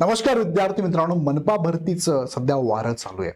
नमस्कार विद्यार्थी मित्रांनो मनपा भरतीचं सध्या वारं चालू आहे.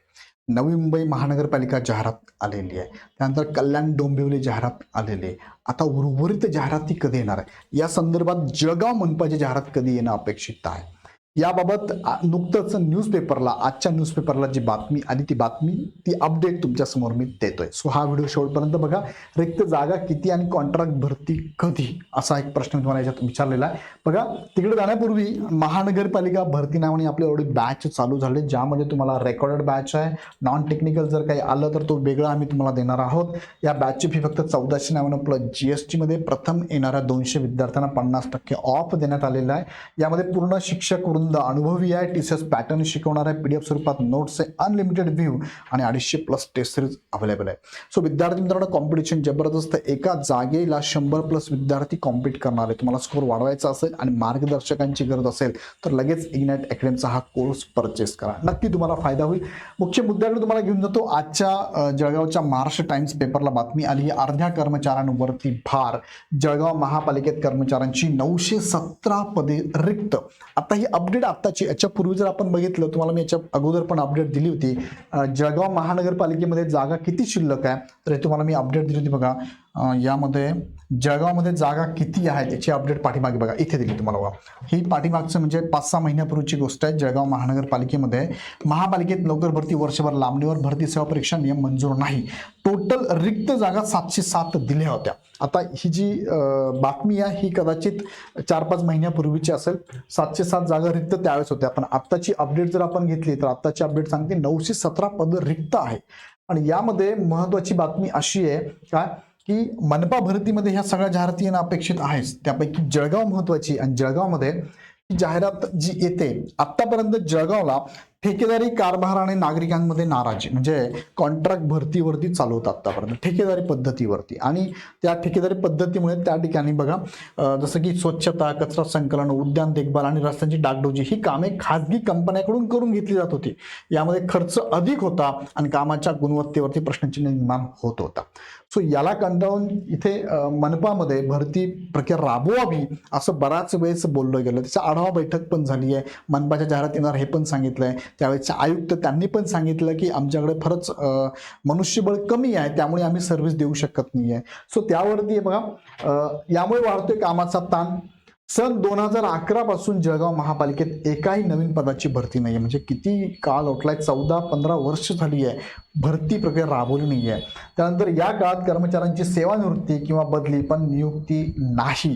नवी मुंबई महानगरपालिका जाहिरात आलेली आहे. त्यानंतर कल्याण डोंबिवली जाहिरात आलेली आहे. आता उर्वरित जाहिराती कधी येणार आहे? या संदर्भात जळगाव मनपाची जाहिरात कधी येणं अपेक्षित आहे? याबाबत नुकतंच न्यूजपेपरला आजच्या न्यूजपेपरला जी बातमी आली ती बातमी ती अपडेट तुमच्यासमोर मी देतोय. सो हा व्हिडिओ शेवटपर्यंत बघा. रिक्त जागा किती आणि कॉन्ट्रॅक्ट भरती कधी? असा एक प्रश्न मी तुम्हाला याच्यात विचारलेला आहे. बघा तिकडे जाण्यापूर्वी महानगरपालिका भरती नावाने आपले एवढे बॅच चालू झाले ज्यामध्ये तुम्हाला रेकॉर्डेड बॅच आहे. नॉन टेक्निकल जर काही आलं तर तो वेगळा आम्ही तुम्हाला देणार आहोत. या बॅचची फी फक्त चौदाशे नव्याण्णव प्लस जी एस टीमध्ये प्रथम येणाऱ्या दोनशे विद्यार्थ्यांना पन्नास टक्के ऑफ देण्यात आलेला आहे. यामध्ये पूर्ण शिक्षक वृंद अनुभवी आहे. टी सी एस पॅटर्न शिकवणार आहे. पी डी एफ स्वरूपात नोट्स आहे. अनलिमिटेड व्ह्यू आणि अडीचशे प्लस टेस्ट सिरीज अवेलेबल आहे. सो विद्यार्थी मित्रांनो कॉम्पिटिशन जबरदस्त. एका जागेला शंभर प्लस विद्यार्थी कॉम्पिट करणार आहे तुम्हाला स्कोर वाढवायचा असेल आणि मार्गदर्शकांची गरज असेल तर लगेच इग्नाइट अकॅडमीचा हा कोर्स परचेस करा. नक्की तुम्हाला फायदा होईल. मुख्य मुद्द्याकडे तुम्हाला घेऊन जातो. आजच्या जळगावच्या महाराष्ट्र टाइम्स पेपरला बातमी आली. आहे अर्ध्या कर्मचाऱ्यांवरती भार. जळगाव महापालिकेत कर्मचाऱ्यांची नऊशे सतरा पदे रिक्त. आता ही अपडेट अपडेट आत्ताची याच्यापूर्वी जर आपण बघितलं तुम्हाला मी याच्या अगोदर पण अपडेट दिली होती. जळगाव महानगरपालिकेमध्ये जागा किती शिल्लक आहे? तर हे तुम्हाला मी अपडेट दिली होती बघा. यामध्ये जळगावमध्ये जागा किती आहे त्याची अपडेट पाठीमागे बघा. इथे दिली तुम्हाला बघा. ही पाठीमागचं म्हणजे पाच सहा महिन्यापूर्वीची गोष्ट आहे. जळगाव महानगरपालिकेमध्ये महापालिकेत नोकर भरती वर्षभर लांबणीवर भरती सेवा परीक्षा नियम मंजूर नाही. टोटल रिक्त जागा सातशे सात दिल्या होत्या. आता ही जी बातमी आहे ही कदाचित चार पाच महिन्यापूर्वीची असेल. सातशे सात जागा रिक्त त्यावेळेस होत्या. पण आत्ताची अपडेट जर आपण घेतली तर आत्ताची अपडेट सांगते नऊशे सतरा पद रिक्त आहे. आणि यामध्ये महत्वाची बातमी अशी आहे काय की मनपा भरतीमध्ये ह्या सगळ्या जाहिराती अपेक्षित आहेच. त्यापैकी जळगाव महत्वाची आणि जळगावमध्ये ही जाहिरात जी येते आत्तापर्यंत जळगावला ठेकेदारी कारभार आणि नागरिकांमध्ये नाराजी म्हणजे कॉन्ट्रॅक्ट भरतीवरती चालू होतं आत्तापर्यंत ठेकेदारी पद्धतीवरती. आणि त्या ठेकेदारी पद्धतीमुळे त्या ठिकाणी बघा जसं की स्वच्छता कचरा संकलन उद्यान देखभाल आणि रस्त्यांची डागडोजी ही कामे खाजगी कंपन्याकडून करून घेतली जात होती. यामध्ये खर्च अधिक होता आणि कामाच्या गुणवत्तेवरती प्रश्नचिन्ह निर्माण होत होता. सो याला कंटाळून इथे मनपामध्ये भरती प्रक्रिया राबवावी असं बराच वेळेस बोललं गेलं. त्याचा आढावा बैठक पण झाली आहे. मनपाच्या जाहिरात येणार हे पण सांगितलं आहे त्यावेळेचे आयुक्त त्यांनी पण सांगितलं की आमच्याकडे खरंच मनुष्यबळ कमी आहे त्यामुळे आम्ही सर्व्हिस देऊ शकत नाही आहे सो त्यावरती बघा यामुळे वाढतोय कामाचा ताण. सन दोन हजार अकरा पासून जळगाव महापालिकेत एकाही नवीन पदाची भरती नाही आहे म्हणजे किती काळ ओटलाय चौदा पंधरा वर्ष झाली आहे. भरती प्रक्रिया राबवली नाही आहे त्यानंतर या काळात कर्मचाऱ्यांची सेवानिवृत्ती किंवा बदली पण नियुक्ती नाही.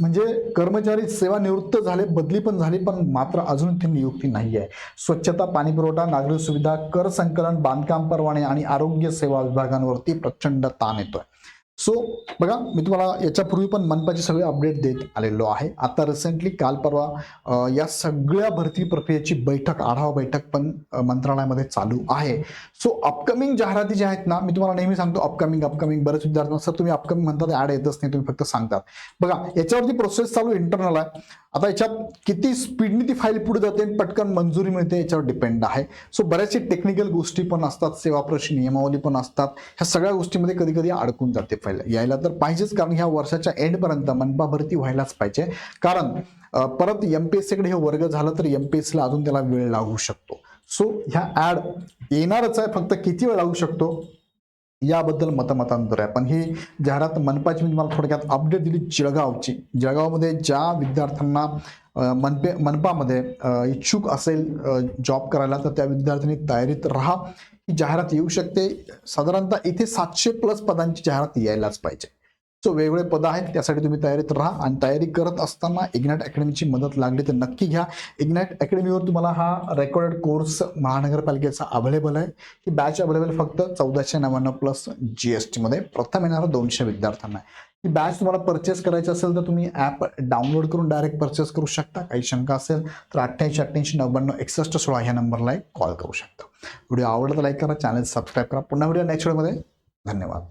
म्हणजे कर्मचारी सेवानिवृत्त झाले बदली पण झाली पण मात्र अजून ती नियुक्ती नाही आहे स्वच्छता पाणी पुरवठा नागरी सुविधा कर संकलन बांधकाम परवाने आणि आरोग्य सेवा विभागांवरती प्रचंड ताण येतोय. सो बघा मी तुम्हाला याच्यापूर्वी पण मनपाचे सगळे अपडेट देत आलेलो आहे. आता रिसेंटली काल परवा या सगळ्या भरती प्रक्रियेची बैठक आढावा बैठक पण मंत्रालयामध्ये चालू आहे. सो अपकमिंग जाहिराती ज्या आहेत ना मी तुम्हाला नेहमी सांगतो अपकमिंग अपकमिंग बरेच विद्यार्थ्यांना सर तुम्ही अपकमिंग म्हणतात ॲड येतच नाही तुम्ही फक्त सांगतात. बघा याच्यावरती प्रोसेस चालू इंटरनल आहे. आता याच्यात किती स्पीडने ती फाईल पुढे जाते आणि पटकन मंजुरी मिळते याच्यावर डिपेंड आहे. सो बऱ्याचशा टेक्निकल गोष्टी पण असतात सेवाप्रशी नियमावली पण असतात. ह्या सगळ्या गोष्टीमध्ये कधी कधी अडकून जाते फाईल यायला तर पाहिजेच कारण ह्या वर्षाच्या एंडपर्यंत मनपा भरती व्हायलाच पाहिजे. कारण परत एम पी एस सीकडे हे वर्ग झालं तर एम पी एसला अजून त्याला वेळ लागू शकतो. सो ह्या ॲड येणारच आहे फक्त किती वेळ लागू शकतो? याबद्दल मतमतांतर आहे. पण ही जाहिरात मनपाची मी तुम्हाला थोडक्यात अपडेट दिली जळगावची. जळगावमध्ये ज्या विद्यार्थ्यांना मनपे मनपामध्ये इच्छुक असेल जॉब करायला तर त्या विद्यार्थ्यांनी तयारीत राहा. ही जाहिरात येऊ शकते. साधारणतः इथे सातशे प्लस पदांची जाहिरात यायलाच पाहिजे. सो वेगवेगळे पद आहेत त्यासाठी तुम्ही तयारीत राहा आणि तयारी करत असताना इग्नॅट अकॅडमीची मदत लागली तर नक्की घ्या. इग्नॅट अकॅडमीवर तुम्हाला हा रेकॉर्डेड कोर्स महानगरपालिकेचा अवेलेबल आहे. ही बॅच अवेलेबल फक्त चौदाशे नव्याण्णव प्लस जी एस टीमध्ये प्रथम येणारा दोनशे विद्यार्थ्यांना आहे. ही बॅच तुम्हाला परचेस करायची असेल तर तुम्ही ॲप डाउनलोड करून डायरेक्ट परचेस करू शकता. काही शंका असेल तर अठ्ठ्याऐंशी अठ्ठ्याऐंशी नव्याण्णव एकसष्ट सोळा ह्या नंबरला एक कॉल करू शकता. व्हिडिओ आवडला तर लाईक करा चॅनल सबस्क्राईब करा. पुन्हा व्हिडिओ नेक्स्ट व्हिडिओमध्ये धन्यवाद.